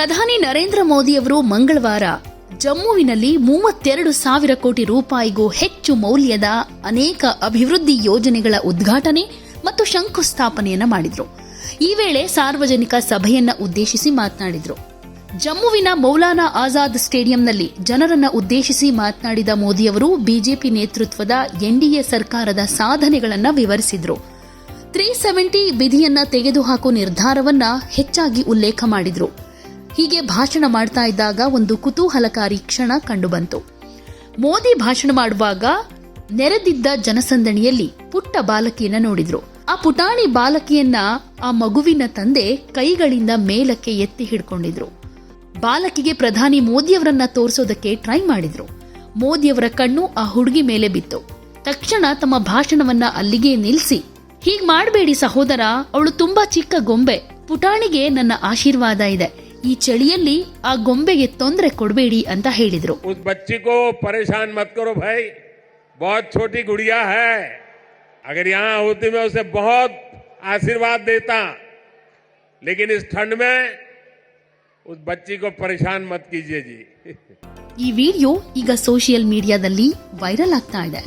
ಪ್ರಧಾನಿ ನರೇಂದ್ರ ಮೋದಿಯವರು ಮಂಗಳವಾರ ಜಮ್ಮುವಿನಲ್ಲಿ ಮೂವತ್ತೆರಡು ಸಾವಿರ ಕೋಟಿ ರೂಪಾಯಿಗೂ ಹೆಚ್ಚು ಮೌಲ್ಯದ ಅನೇಕ ಅಭಿವೃದ್ಧಿ ಯೋಜನೆಗಳ ಉದ್ಘಾಟನೆ ಮತ್ತು ಶಂಕುಸ್ಥಾಪನೆಯನ್ನ ಮಾಡಿದ್ರು. ಈ ವೇಳೆ ಸಾರ್ವಜನಿಕ ಸಭೆಯನ್ನ ಉದ್ದೇಶಿಸಿ ಮಾತನಾಡಿದ್ರು. ಜಮ್ಮುವಿನ ಮೌಲಾನಾ ಆಜಾದ್ ಸ್ಟೇಡಿಯಂನಲ್ಲಿ ಜನರನ್ನ ಉದ್ದೇಶಿಸಿ ಮಾತನಾಡಿದ ಮೋದಿಯವರು ಬಿಜೆಪಿ ನೇತೃತ್ವದ ಎನ್ಡಿಎ ಸರ್ಕಾರದ ಸಾಧನೆಗಳನ್ನು ವಿವರಿಸಿದ್ರು. ತ್ರೀ ಸೆವೆಂಟಿ ವಿಧಿಯನ್ನ ತೆಗೆದುಹಾಕುವ ನಿರ್ಧಾರವನ್ನ ಹೆಚ್ಚಾಗಿ ಉಲ್ಲೇಖ ಮಾಡಿದ್ರು. ಹೀಗೆ ಭಾಷಣ ಮಾಡ್ತಾ ಇದ್ದಾಗ ಒಂದು ಕುತೂಹಲಕಾರಿ ಕ್ಷಣ ಕಂಡುಬಂತು. ಮೋದಿ ಭಾಷಣ ಮಾಡುವಾಗ ನೆರೆದಿದ್ದ ಜನಸಂದಣಿಯಲ್ಲಿ ಪುಟ್ಟ ಬಾಲಕಿಯನ್ನ ನೋಡಿದ್ರು. ಆ ಪುಟಾಣಿ ಬಾಲಕಿಯನ್ನ ಆ ಮಗುವಿನ ತಂದೆ ಕೈಗಳಿಂದ ಮೇಲಕ್ಕೆ ಎತ್ತಿ ಹಿಡ್ಕೊಂಡಿದ್ರು. ಬಾಲಕಿಗೆ ಪ್ರಧಾನಿ ಮೋದಿಯವರನ್ನ ತೋರಿಸೋದಕ್ಕೆ ಟ್ರೈ ಮಾಡಿದ್ರು. ಮೋದಿಯವರ ಕಣ್ಣು ಆ ಹುಡುಗಿ ಮೇಲೆ ಬಿತ್ತು. ತಕ್ಷಣ ತಮ್ಮ ಭಾಷಣವನ್ನ ಅಲ್ಲಿಗೆ ನಿಲ್ಲಿಸಿ ಹೀಗ್ ಮಾಡಬೇಡಿ ಸಹೋದರ, ಅವಳು ತುಂಬಾ ಚಿಕ್ಕ ಗೊಂಬೆ. ಪುಟಾಣಿಗೆ ನನ್ನ ಆಶೀರ್ವಾದ ಇದೆ. ಈ ಚಳಿಯಲ್ಲಿ ಆ ಗೊಂಬೆಗೆ ತೊಂದರೆ ಕೊಡಬೇಡಿ ಅಂತ ಹೇಳಿದ್ರು उस बच्ची को परेशान मत करो भाई बहुत छोटी गुड़िया है अगर यहां होती मैं उसे बहुत आशीर्वाद देता लेकिन इस ठंड में उस बच्ची को परेशान मत कीजिए जी ಈ ವಿಡಿಯೋ ಈಗ ಸೋಷಿಯಲ್ ಮೀಡಿಯಾದಲ್ಲಿ ವೈರಲ್ ಆಗ್ತಾ ಇದೆ